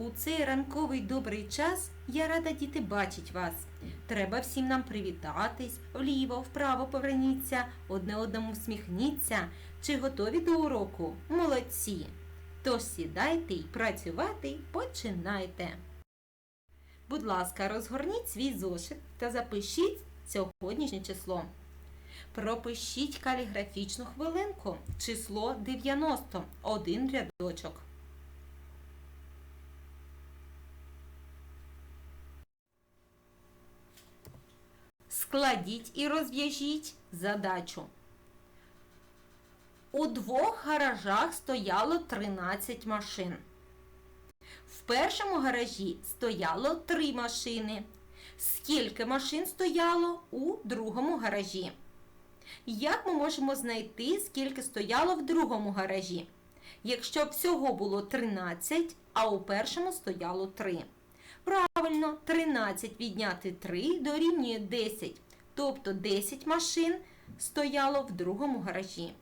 У цей ранковий добрий час я рада діти бачить вас. Треба всім нам привітатись, вліво, вправо поверніться, одне одному всміхніться. Чи готові до уроку? Молодці! Тож сідайте і працювати починайте. Будь ласка, розгорніть свій зошит та запишіть сьогоднішнє число. Пропишіть каліграфічну хвилинку. Число 90. Один рядочок. Складіть і розв'яжіть задачу. У двох гаражах стояло 13 машин. В першому гаражі стояло 3 машини. Скільки машин стояло у другому гаражі? Як ми можемо знайти, скільки стояло в другому гаражі? Якщо всього було 13, а у першому стояло 3. Правильно, 13 відняти 3 дорівнює 10. Тобто 10 машин стояло в другому гаражі.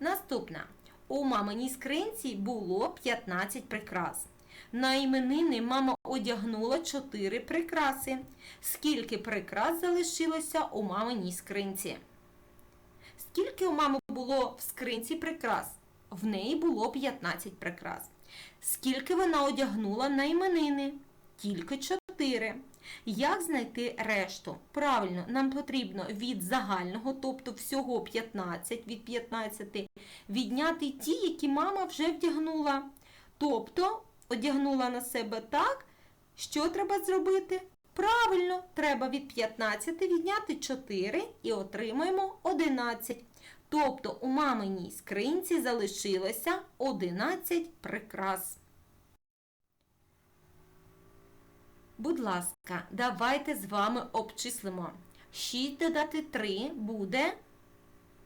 Наступна. У маминій скринці було 15 прикрас. На іменини мама одягнула 4 прикраси. Скільки прикрас залишилося у маминій скринці? Скільки у мами було в скринці прикрас? В неї було 15 прикрас. Скільки вона одягнула на іменини? Тільки 4. Як знайти решту? Правильно, нам потрібно від загального, тобто всього 15 від 15, відняти ті, які мама вже вдягнула. Тобто одягнула на себе так, що треба зробити? Правильно, треба від 15 відняти 4 і отримаємо 11. Тобто у маминій скринці залишилося 11 прикрас. Будь ласка, давайте з вами обчислимо. 6 додати 3 буде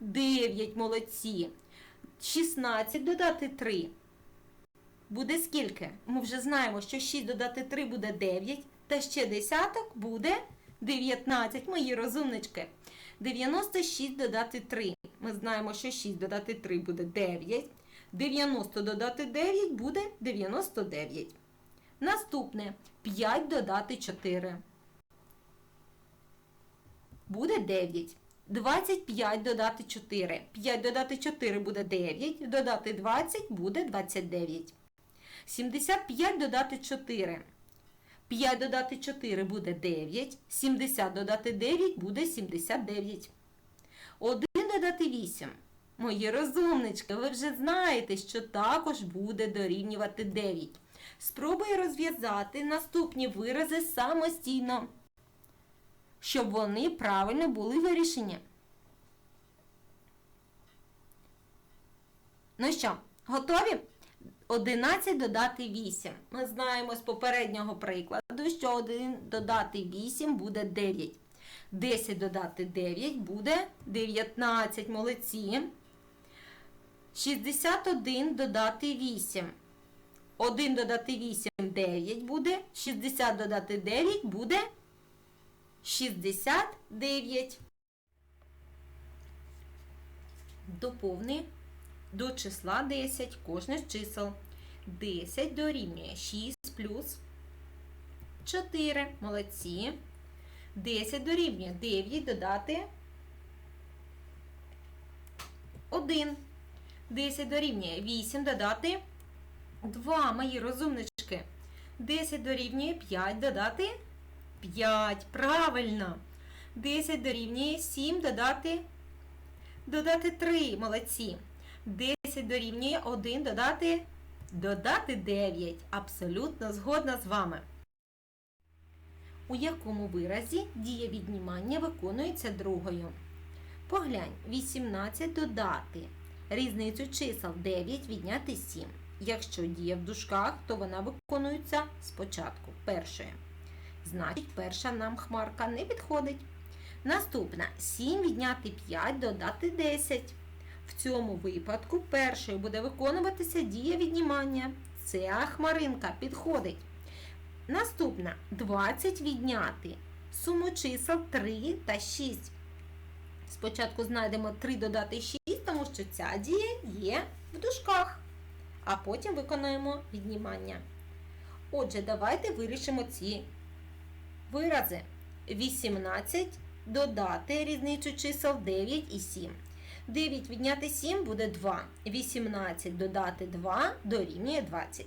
9, молодці. 16 додати 3 буде скільки? Ми вже знаємо, що 6 додати 3 буде 9, та ще десяток буде 19, мої розумнички. 96 додати 3. Ми знаємо, що 6 додати 3 буде 9. 90 додати 9 буде 99. Наступне 5 додати 4. Буде 9. 25 додати 4. 5 додати 4 буде 9. Додати 20 буде 29. 75 додати 4. 5 додати 4 буде 9. 70 додати 9 буде 79. 1 додати 8. Мої розумнички, ви вже знаєте, що також буде дорівнювати 9. Спробуй розв'язати наступні вирази самостійно, щоб вони правильно були вирішені. Ну що, готові? 11 додати 8. Ми знаємо з попереднього прикладу, що 1 додати 8 буде 9. 10 додати 9 буде 19. Молодці. 61 додати 8. 1 додати 8 9 буде. 60 додати 9 буде 69. Доповни до числа 10 кожне з чисел. 10 дорівнює 6 плюс 4. Молодці. 10 дорівнює 9 додати 1. 10 дорівнює 8 додати 2. Мої розумнички. 10 дорівнює 5 додати 5. Правильно. 10 дорівнює 7 додати додати 3. Молодці. 10 дорівнює 1 додати додати 9. Абсолютно згодна з вами. У якому виразі дія віднімання виконується другою? Поглянь, 18 додати. Різницю чисел 9 відняти 7. Якщо дія в дужках, то вона виконується спочатку першою. Значить, перша нам хмарка не підходить. Наступна 7 відняти 5 додати 10. В цьому випадку першою буде виконуватися дія віднімання. Ця хмаринка підходить. Наступна 20 відняти. Суму чисел 3 та 6. Спочатку знайдемо 3 додати 6, тому що ця дія є в дужках. А потім виконаємо віднімання. Отже, давайте вирішимо ці вирази. 18 додати різницю чисел 9 і 7. 9 відняти 7 буде 2. 18 додати 2 дорівнює 20.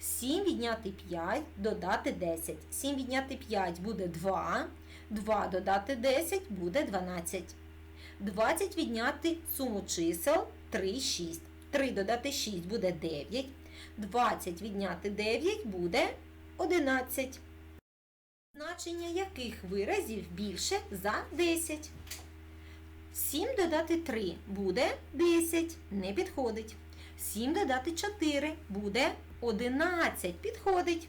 7 відняти 5 додати 10. 7 відняти 5 буде 2. 2 додати 10 буде 12. 20 відняти суму чисел 3, 6. 3 додати 6 буде 9. 20 відняти 9 буде 11. Значення яких виразів більше за 10? 7 додати 3 буде 10. Не підходить. 7 додати 4 буде 11. Підходить.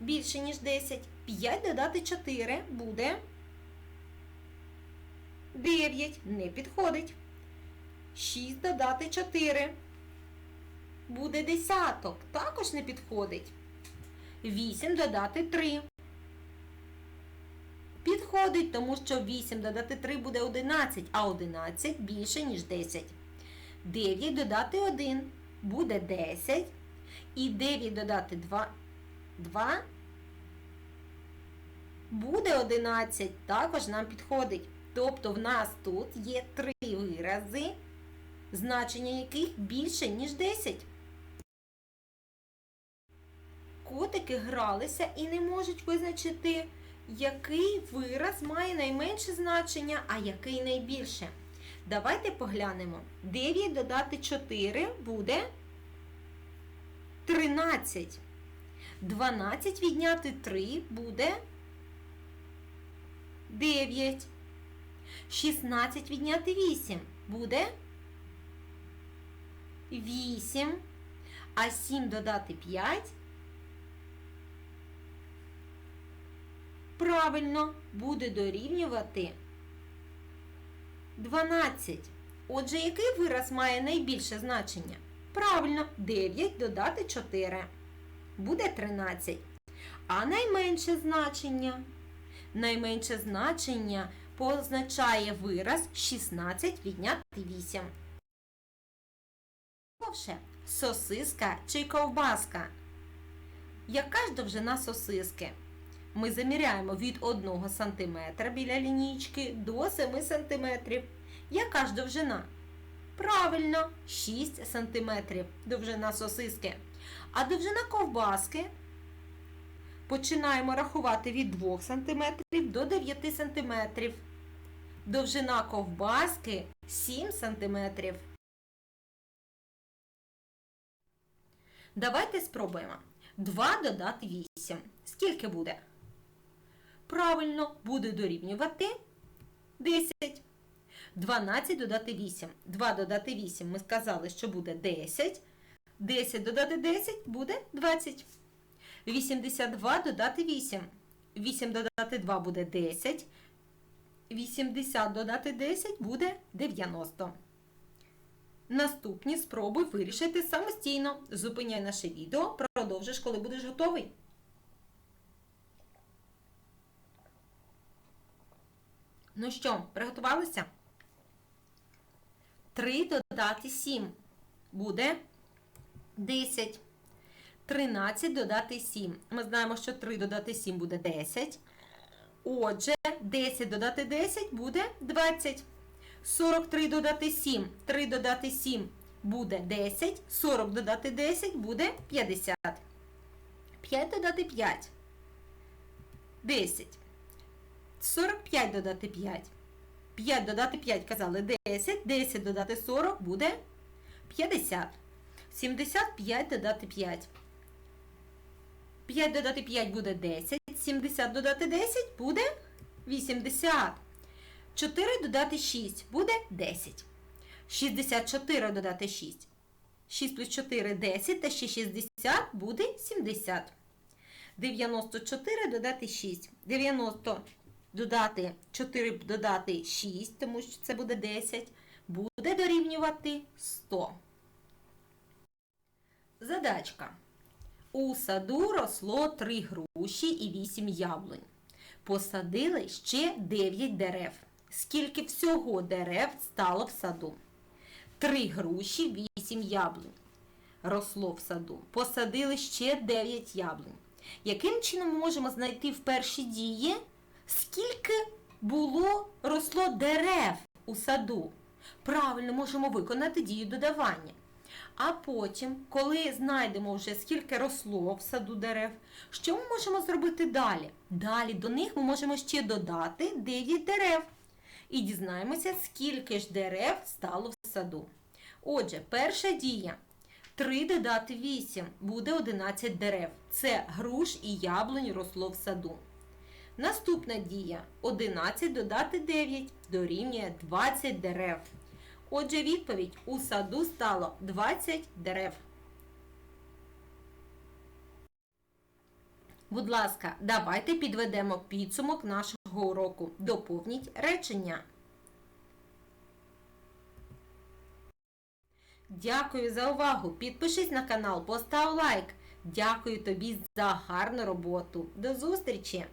Більше, ніж 10. 5 додати 4 буде 9. Не підходить. 6 додати 4 буде десяток. Також не підходить. 8 додати 3. Підходить, тому що 8 додати 3 буде 11, а 11 більше, ніж 10. 9 додати 1 буде 10. І 9 додати 2, 2 буде 11. Також нам підходить. Тобто в нас тут є три вирази, значення яких більше, ніж 10. Котики гралися і не можуть визначити, який вираз має найменше значення, а який найбільше. Давайте поглянемо. 9 додати 4 буде 13. 12 відняти 3 буде 9. 16 відняти 8 буде 8. А 7 додати 5 Правильно, буде дорівнювати 12. Отже, який вираз має найбільше значення? Правильно, 9 додати 4. Буде 13. А найменше значення? Найменше значення позначає вираз 16 відняти 8. Довше. Сосиска чи ковбаска? Яка ж довжина сосиски? Ми заміряємо від 1 см біля лінійки до 7 см. Яка ж довжина? Правильно, 6 см довжина сосиски. А довжина ковбаски починаємо рахувати від 2 см до 9 см. Довжина ковбаски 7 см. Давайте спробуємо. 2 додати 8. Скільки буде? Правильно, буде дорівнювати 10. 12 додати 8. 2 додати 8. Ми сказали, що буде 10. 10 додати 10 буде 20. 82 додати 8. 8 додати 2 буде 10. 80 додати 10 буде 90. Наступні спробуй вирішити самостійно. Зупиняй наше відео, продовжиш, коли будеш готовий. Ну що, приготувалися? 3 додати 7 буде 10. 13 додати 7. Ми знаємо, що 3 додати 7 буде 10. Отже, 10 додати 10 буде 20. 43 додати 7. 3 додати 7 буде 10. 40 додати 10 буде 50. 5 додати 5. 10. 45 додати 5. 5 додати 5 казали 10. 10 додати 40 буде 50. 75 додати 5. 5 додати 5 буде 10. 70 додати 10 буде 80. 4 додати 6 буде 10. 64 додати 6. 6 плюс 4 10 та ще 60 буде 70. 94 додати 6. 90 додати 4 додати 6, тому що це буде 10, буде дорівнювати 100. Задачка. У саду росло 3 груші і 8 яблунь. Посадили ще 9 дерев. Скільки всього дерев стало в саду? 3 груші, 8 яблунь. росло в саду. Посадили ще 9 яблунь. Яким чином ми можемо знайти в першій дії, скільки було росло дерев у саду? Правильно можемо виконати дію додавання. А потім, коли знайдемо вже скільки росло в саду дерев, що ми можемо зробити далі? Далі до них ми можемо ще додати 9 дерев. І дізнаємося, скільки ж дерев стало в саду. Отже, перша дія. 3 додати 8 буде 11 дерев. Це груш і яблунь росло в саду. Наступна дія 11 додати 9 дорівнює 20 дерев. Отже, відповідь у саду стало 20 дерев. Будь ласка, давайте підведемо підсумок нашого уроку. Доповніть речення. Дякую за увагу. Підпишись на канал, постав лайк. Дякую тобі за гарну роботу. До зустрічі!